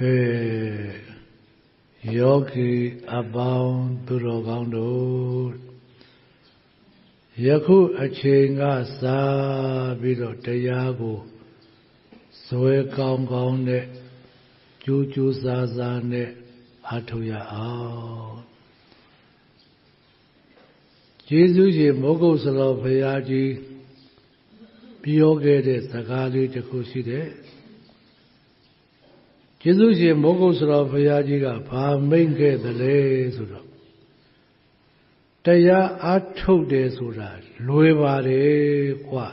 ကဲယောဂီအပေါင်းသူတော်ကောင်းတို့ယခုအချိန်ကစားပြီးတော့တရားကိုဇွဲကောင်းကောင်းနဲ့ကြိုးကြိုးစားစားနဲ့အားထုတ်ရအောင်ကျေးဇူးရှင်မောဂုတ်စလောဘုရားကြီးပြောခဲ့တဲ့စကားလေးတစ်ခုရှိတယ် ကျေးဇူးရှင်မောဂုတ်ဆရာဘုရားကြီးကဘာမိန့်ခဲ့သလဲဆိုတော့တရားအားထုတ်တယ်ဆိုတာလွယ်ပါတယ်ကွာ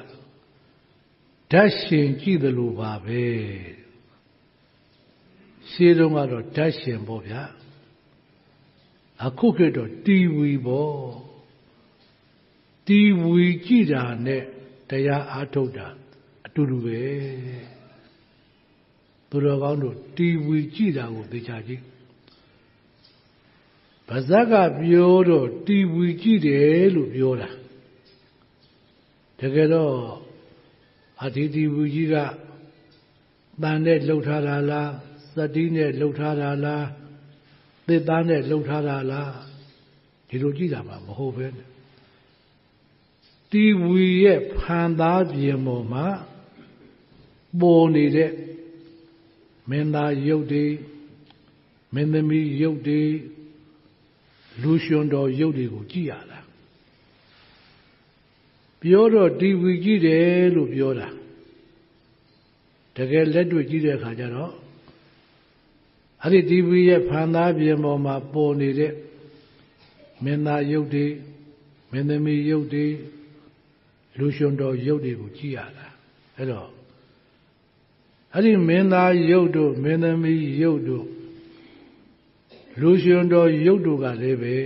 ဓာတ်ရှင်ကြည့်သလိုပါပဲရှင်းတော့ကတော့ဓာတ်ရှင်ပေါ့ဗျာအခုခေတ်တော့တီဝီပေါ့တီဝီကြည့်တာနဲ့တရားအားထုတ်တာအတူတူပဲ သူတော်ကောင်းတို့တီဝီကြည့်တာကိုသိချကြည့်ဗဇက်ကပြောတော့တီဝီကြည့်တယ်လို့ပြောတာတကယ်တော့အဒီတီဝီကြီးကတန်နဲ့လှုပ်ထားတာလားသတိနဲ့လှုပ်ထားတာလားသစ်သားနဲ့လှုပ်ထားတာလားဒီလိုကြည့်တာမှမဟုတ်ပဲနဲ့တီဝီရဲ့ဖန်သားပြင်ပေါ်မှာပေါ်နေတဲ့ မင်းသားရုပ်တွေမင်းသမီးရုပ်တွေလူရှင်တော်ရုပ်တွေကိုကြည့်ရတာပြောတော့တီဝီကြည့်တယ်လို့ပြောတာတကယ်လက်တွေ့ကြည့်တဲ့အခါကျတော့အဲ့ဒီတီဝီရဲ့ဖန်သားပြင်ပေါ်မှာပေါ်နေတဲ့မင်းသားရုပ်တွေမင်းသမီးရုပ်တွေလူရှင်တော်ရုပ်တွေကိုကြည့်ရတာအဲ့တော့ အဲ့ဒီမင်းသားရုပ်တို့မင်းသမီးရုပ်တို့လူရှင်တော်ရုပ်တို့ကလည်းပဲ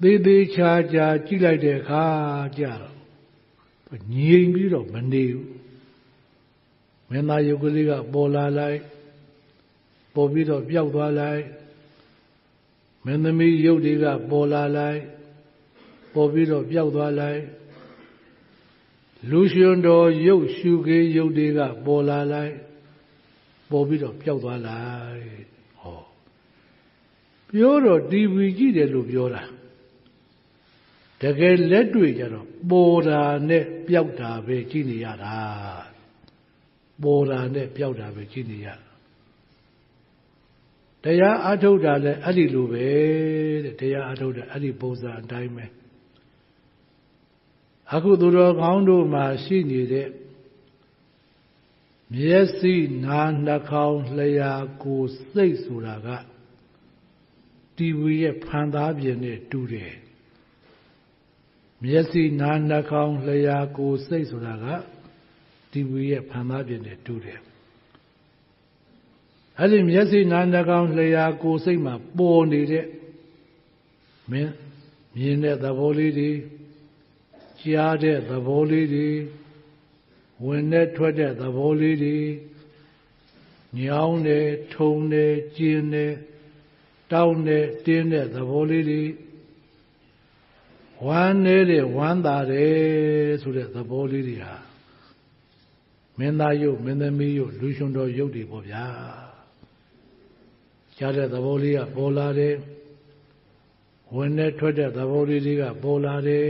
သေးသေးချာချာကြည့်လိုက်တဲ့အခါကျတော့ငြိမ်ပြီးတော့မနေဘူးမင်းသားရုပ်ကလေးကပေါ်လာလိုက်ပေါ်ပြီးတော့ပျောက်သွားလိုက်မင်းသမီးရုပ်တွေကပေါ်လာလိုက်ပေါ်ပြီးတော့ပျောက်သွားလိုက် လူရှင်တော်ရုပ်ရှုကေးရုပ်တွေကပေါ်လာလိုက်ပေါ်ပြီးတော့ပျောက်သွားလိုက်ဟောပြောတော့တီဗီကြည့်တယ်လို့ပြောတာတကယ်လက်တွေ့ကြတော့ပေါ်တာနဲ့ပျောက်တာပဲကြည့်နေရတာပေါ်တာနဲ့ပျောက်တာပဲကြည့်နေရတရားအထုတ်တာလည်းအဲ့ဒီလိုပဲတဲ့တရားအထုတ်တာအဲ့ဒီပုံစံအတိုင်းပဲ အခုသူတော်ကောင်းတို့မှာရှိနေတဲ့မျက်စိနားနှာခေါင်းလျှာကိုယ်စိတ်ဆိုတာကတီဝီရဲ့ဖန်သားပြင်နဲ့တူတယ်မျက်စိနားနှာခေါင်းလျှာကိုယ်စိတ်ဆိုတာကတီဝီရဲ့ဖန်သားပြင်နဲ့တူတယ်အဲ့ဒီမျက်စိနားနှာခေါင်းလျှာကိုယ်စိတ်မှာပေါ်နေတဲ့မင်းမြင်တဲ့သဘောလေးတွေ ကြားတဲ့သဘောလေးတွေဝင်နဲ့ထွက်တဲ့သဘောလေးတွေညောင်းတယ်ထုံတယ်ကျင်းတယ်တောင်းတယ်တင်းတဲ့သဘောလေးတွေဝမ်းနေတဲ့ဝမ်းသာတယ်ဆိုတဲ့သဘောလေးတွေဟာမင်းသားရုပ်မင်းသမီးရုပ်လူရှင်တော်ရုပ်တွေပေါ့ဗျာကြားတဲ့သဘောလေးကပေါ်လာတယ်ဝင်နဲ့ထွက်တဲ့သဘောလေးတွေကပေါ်လာတယ်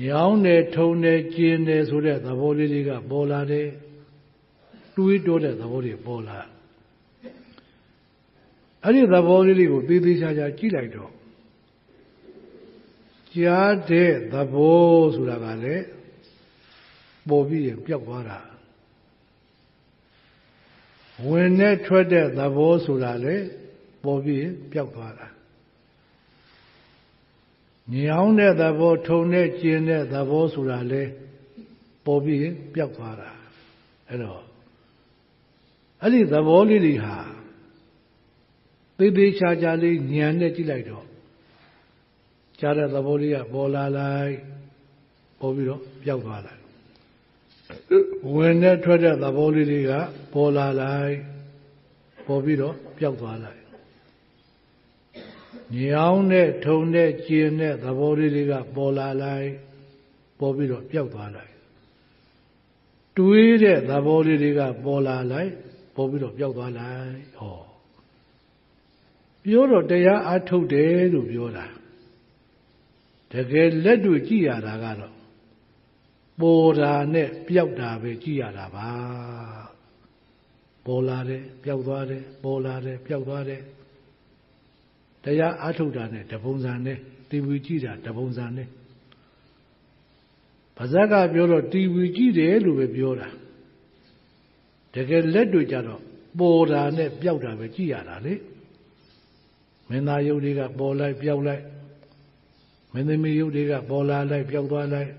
ညောင်းတယ်ထုံတယ်ကျင်းတယ်ဆိုတဲ့သဘောလေးတွေကပေါ်လာတယ်တွေးတိုးတဲ့သဘောတွေပေါ်လာအဲ့ဒီသဘောလေးတွေကိုသေးသေးချာချာကြည့်လိုက်တော့ကြားတဲ့သဘောဆိုတာကလည်းပေါ်ပြီးရင်ပျောက်သွားတာဝင်နဲ့ထွက်တဲ့သဘောဆိုတာလည်းပေါ်ပြီးရင်ပျောက်သွားတာ ညောင်းတဲ့သဘောထုံတဲ့ကျင်တဲ့သဘောဆိုတာလဲပေါ်ပြီးပျောက်သွားတာအဲ့တော့အဲ့ဒီသဘောလေးတွေဟာသေးသေးချာချာလေးညံနဲ့ကြည့်လိုက်တော့ကြားတဲ့သဘောလေးကပေါ်လာလိုက်ပေါ်ပြီးတော့ပျောက်သွားလိုက်ဝင်နဲ့ထွက်တဲ့သဘောလေးတွေကပေါ်လာလိုက်ပေါ်ပြီးတော့ပျောက်သွားလိုက် ညောင်းတဲ့ထုံတဲ့ကျင်တဲ့သဘောလေးတွေကပေါ်လာလိုက်ပေါ်ပြီးတော့ပျောက်သွားလိုက်တွေးတဲ့သဘောလေးတွေကပေါ်လာလိုက်ပေါ်ပြီးတော့ပျောက်သွားလိုက်ဟောပြောတော့တရားအထုတ်တယ်လို့ပြောတာတကယ်လက်တွေ့ကြည့်ရတာကတော့ပေါ်တာနဲ့ပျောက်တာပဲကြည့်ရတာပါပေါ်လာတယ်ပျောက်သွားတယ်ပေါ်လာတယ်ပျောက်သွားတယ် တရားအထုတ်တာနဲ့တပုံစံနဲ့တီဗီကြည့်တာတပုံစံနဲ့ပါဇက်ကပြောတော့တီဗီကြည့်တယ်လို့ပဲပြောတာတကယ်လက်တွေ့ကြတော့ပေါ်တာနဲ့ပျောက်တာပဲကြည့်ရတာလေမင်းသားရုပ်တွေကပေါ်လိုက်ပျောက်လိုက်မင်းသမီးရုပ်တွေကပေါ်လာလိုက်ပျောက်သွားလိုက်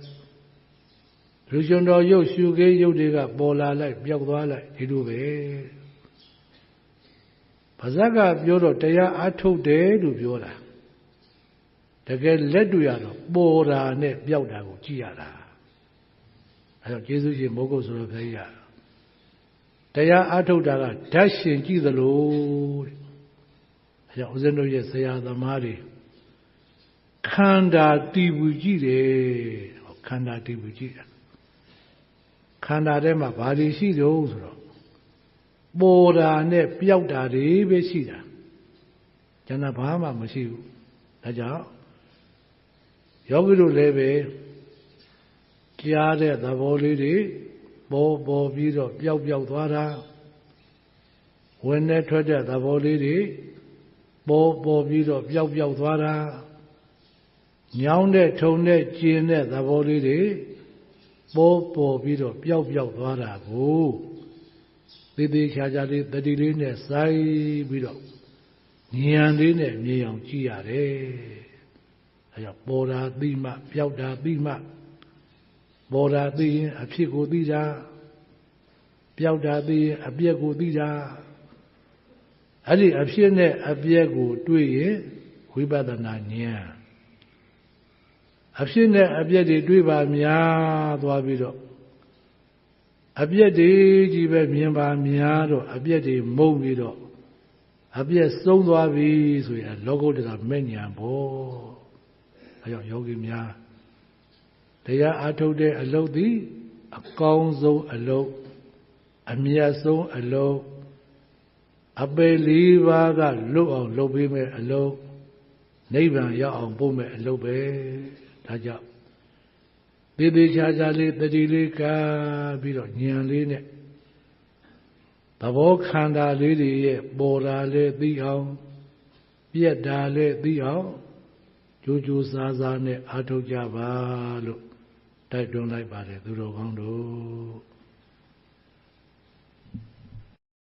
လူရှင်တော်ရုပ်ရှုခေးရုပ်တွေကပေါ်လာလိုက်ပျောက်သွားလိုက်ဒီလိုပဲ ပါဇက်ကပြောတော့တရားအထုတ်တယ်လို့ပြောတာတကယ်လက်တွေ့ရတော့ပေါ်တာနဲ့ပျောက်တာကိုကြည့်ရတာအဲတော့ကျေးဇူးရှင်မိုးကုတ်ဆိုတော့ဘုရားတရားအထုတ်တာကဓာတ်ရှင်ကြည့်သလိုတဲ့အဲကြောင့်ဦးဇင်းတို့ရဲ့ဆရာသမားတွေခန္ဓာတည်ဘူးကြည့်တယ်ခန္ဓာတည်ဘူးကြည့်တာခန္ဓာထဲမှာဘာတွေရှိတော့ဆိုတော့ ပေါ်တာနဲ့ပျောက်တာတွေပဲရှိတာကျန်တာဘာမှမရှိဘူးဒါကြောင့်ယောဂီတို့လည်းပဲကြားတဲ့သဘောလေးတွေပေါ်ပေါ်ပြီးတော့ပျောက်ပျောက်သွားတာဝင်နဲ့ထွက်တဲ့သဘောလေးတွေပေါ်ပေါ်ပြီးတော့ပျောက်ပျောက်သွားတာညောင်းတဲ့ထုံတဲ့ကျင်တဲ့သဘောလေးတွေပေါ်ပေါ်ပြီးတော့ပျောက်ပျောက်သွားတာကို သေးသေးချာချာလေးတတိလေးနဲ့စိုက်ပြီးတော့ဉာဏ်လေးနဲ့မြင်အောင်ကြည့်ရတယ်အဲကြောင့်ပေါ်တာသိမှပျောက်တာသိမှပေါ်တာသိရင်အဖြစ်ကိုသိတာပျောက်တာသိရင်အပြက်ကိုသိတာအဲ့ဒီအဖြစ်နဲ့အပြက်ကိုတွေ့ရင်ဝိပဿနာဉာဏ်အဖြစ်နဲ့အပြက်တွေတွေ့ပါများသွားပြီးတော့ အပြက်တွေကြီးပဲမြင်ပါများတော့အပြက်တွေမုံပြီးတော့အပြက်ဆုံးသွားပြီဆိုရင်လောကုတ္တရာမဲ့ညာပေါ့အဲကြောင့်ယောဂီများတရားအထုတ်တဲ့အလုပ်သည်အကောင်းဆုံးအလုပ်အမြတ်ဆုံးအလုပ်အပေလေးပါးကလွတ်အောင်လုပ်ပေးမယ်အလုပ်နိဗ္ဗာန်ရောက်အောင်ပို့မယ်အလုပ်ပဲဒါကြောင့် သေသေးချာချာလေးတတိလေးကပြီးတော့ဉာဏ်လေးနဲ့သဘောခန္ဓာလေးတွေရဲ့ပေါ်တာလေးသိအောင်ပြက်တာလေးသိအောင်ကြိုးကြိုးစားစားနဲ့အားထုတ်ကြပါလို့တိုက်တွန်းလိုက်ပါတယ်သူတော်ကောင်းတို့